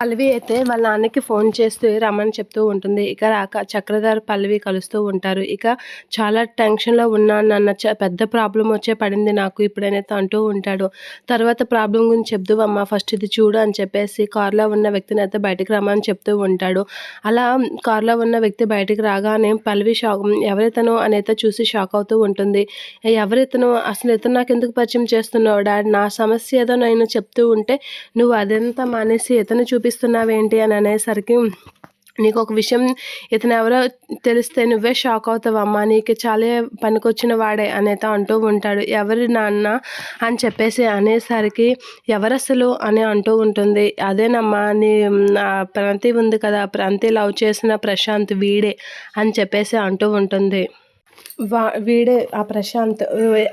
పల్లవి అయితే వాళ్ళ నాన్నకి ఫోన్ చేస్తూ రమ్మని చెప్తూ ఉంటుంది. ఇక రాక చక్రధారి పల్లవి కలుస్తూ ఉంటారు. ఇక చాలా టెన్షన్లో ఉన్నాను నాన్న చ పెద్ద ప్రాబ్లం వచ్చే పడింది నాకు ఇప్పుడైతే అంటూ ఉంటాడు. తర్వాత ప్రాబ్లం గురించి చెప్తూ అమ్మ ఫస్ట్ ఇది చూడు అని చెప్పేసి కారులో ఉన్న వ్యక్తిని అయితే బయటకు రమ్మని చెప్తూ ఉంటాడు. అలా కారులో ఉన్న వ్యక్తి బయటకు రాగానే పల్లవి షాక్ ఎవరితను? అనేది చూసి షాక్ అవుతూ ఉంటుంది. ఎవరితను? అసలు ఇతను నాకు ఎందుకు పరిచయం చేస్తున్నావు డాడ్? నా సమస్య ఏదో నేను చెప్తూ ఉంటే నువ్వు అదంతా మానేసి ఇతను చూపిస్తున్నావేంటి అని అనేసరికి నీకు ఒక విషయం ఇతను ఎవరో తెలిస్తే నువ్వే షాక్ అవుతావమ్మా నీకు చాలా పనికొచ్చిన వాడే అనేత అంటూ ఉంటాడు. ఎవరి నాన్న అని చెప్పేసి అనేసరికి ఎవరసలు అని అంటూ ఉంటుంది. అదేనమ్మా నీ ప్రాంతి ఉంది కదా ప్రాంతి లవ్ చేసిన ప్రశాంత్ వీడే అని చెప్పేసి అంటూ ఉంటుంది. వా వీడే ఆ ప్రశాంత్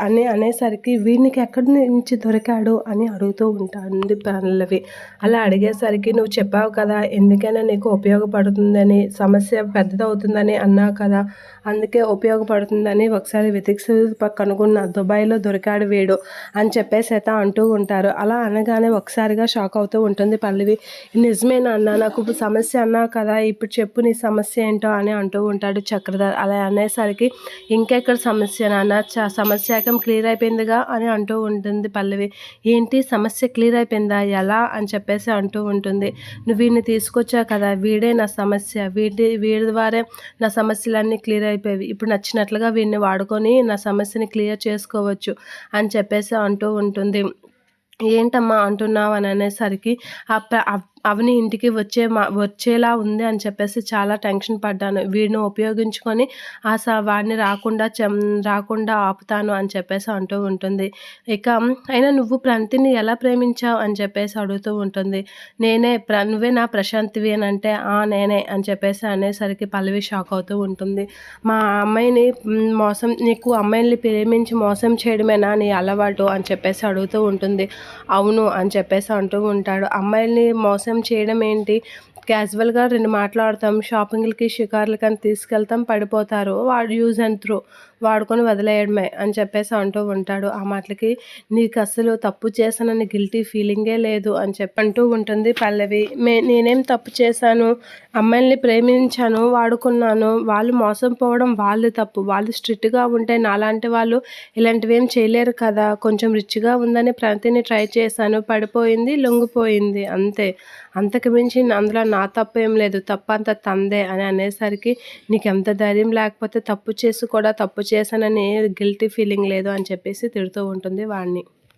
అని అనేసరికి వీడికి ఎక్కడి నుంచి దొరికాడు అని అడుగుతూ ఉంటుంది పల్లవి. అలా అడిగేసరికి నువ్వు చెప్పావు కదా ఎందుకైనా నీకు ఉపయోగపడుతుందని సమస్య పెద్దదవుతుందని అన్నావు కదా అందుకే ఉపయోగపడుతుందని ఒకసారి వెతిక్స్ కనుగొన్న దుబాయ్లో దొరికాడు వీడు అని చెప్పేసి అయితే అంటూ ఉంటారు. అలా అనగానే ఒకసారిగా షాక్ అవుతూ ఉంటుంది పల్లవి. నిజమేనా అన్న నాకు సమస్య అన్నావు కదా ఇప్పుడు చెప్పు నీ సమస్య ఏంటో అని అంటూ ఉంటాడు చక్రధర్. అలా అనేసరికి ఇంకెక్కడ సమస్య నాన్న? చ సమస్యకం క్లియర్ అయిపోయిందిగా అని అంటూ ఉంటుంది పల్లవి. ఏంటి? సమస్య క్లియర్ అయిపోయిందా? ఎలా? అని చెప్పేసి అంటూ ఉంటుంది. నువ్వు వీడిని తీసుకొచ్చావు కదా వీడే నా సమస్య. వీడి వీడి ద్వారా నా సమస్యలన్నీ క్లియర్ అయిపోయాయి ఇప్పుడు నచ్చినట్లుగా వీడిని వాడుకొని నా సమస్యని క్లియర్ చేసుకోవచ్చు అని చెప్పేసి అంటూ ఉంటుంది. ఏంటమ్మా అంటున్నావు అని అనేసరికి అవని ఇంటికి వచ్చే మా వచ్చేలా ఉంది అని చెప్పేసి చాలా టెన్షన్ పడ్డాను. వీడిని ఉపయోగించుకొని ఆ స వాడిని రాకుండా చెం రాకుండా ఆపుతాను అని చెప్పేసి అంటూ ఉంటుంది. ఇక అయినా నువ్వు ప్రంతిని ఎలా ప్రేమించావు అని చెప్పేసి అడుగుతూ ఉంటుంది. నేనే ప్ర నువ్వే నా ప్రశాంతివి అని అంటే ఆ నేనే అని చెప్పేసి అనేసరికి పల్లవి షాక్ అవుతూ ఉంటుంది. మా అమ్మాయిని మోసం నీకు అమ్మాయిని ప్రేమించి మోసం చేయడమేనా నీ అలవాటు అని చెప్పేసి అడుగుతూ ఉంటుంది. అవును అని చెప్పేసి అంటూ ఉంటాడు. అమ్మాయిల్ని మోసం చేయడం ఏంటి? క్యాజువల్గా రెండు మాట్లాడతాం షాపింగ్లకి షికార్లకి అని తీసుకెళ్తాం పడిపోతారు. వాడు యూజ్ అండ్ త్రూ. వాడుకొని వదిలేయడమే అని చెప్పేసి అంటూ ఉంటాడు. ఆ మాటలకి నీకు అసలు తప్పు చేశానని గిల్టీ ఫీలింగే లేదు అని చెప్పి అంటూ ఉంటుంది పల్లవి. మే నేనేం తప్పు చేశాను? అమ్మాయిల్ని ప్రేమించాను వాడుకున్నాను. వాళ్ళు మోసం పోవడం వాళ్ళు తప్పు. వాళ్ళు స్ట్రిక్ట్గా ఉంటే నాలాంటి వాళ్ళు ఇలాంటివి ఏం చేయలేరు కదా. కొంచెం రిచ్గా ఉందని ప్రతిని ట్రై చేశాను. పడిపోయింది లొంగిపోయింది. అంతే. అంతకు మించి అందులో నా తప్పు ఏం లేదు. తప్పు అంత తందే అని అనేసరికి నీకు ఎంత ధైర్యం లేకపోతే తప్పు చేసి కూడా తప్పు చేశానని గిల్టీ ఫీలింగ్ లేదు అని చెప్పేసి తిడుతూ ఉంటుంది వాడిని